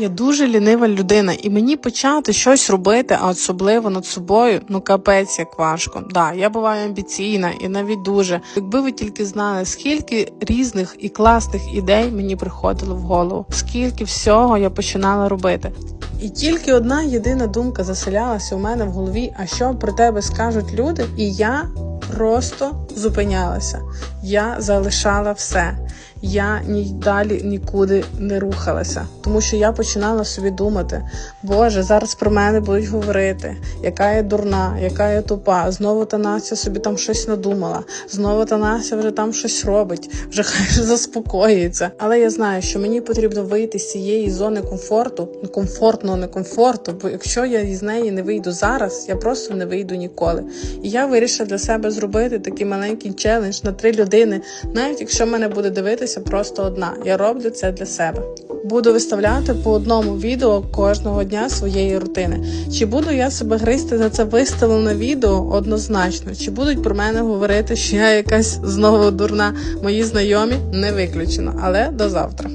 Я дуже лінива людина, і мені почати щось робити, а особливо над собою, ну капець як важко. Да, я буваю амбіційна і навіть дуже. Якби ви тільки знали, скільки різних і класних ідей мені приходило в голову, скільки всього я починала робити. І тільки одна єдина думка заселялася у мене в голові: а що про тебе скажуть люди? І я просто зупинялася. Я залишала все. Я ні далі нікуди не рухалася, тому що я починала собі думати: Боже, зараз про мене будуть говорити, яка я дурна, яка я тупа. Знову та Настя собі там щось надумала. Знову та Настя вже там щось робить, вже хай же заспокоюється. Але я знаю, що мені потрібно вийти з цієї зони комфорту, комфортного некомфорту. Бо якщо я із неї не вийду зараз, я просто не вийду ніколи. І я вирішила для себе зробити такий маленький челендж на три людини, навіть якщо мене буде дивитися просто одна. Я роблю це для себе. Буду виставляти по одному відео кожного дня своєї рутини. Чи буду я себе гризти за це виставлене відео однозначно? Чи будуть про мене говорити, що я якась знову дурна? Мої знайомі не виключено, але до завтра.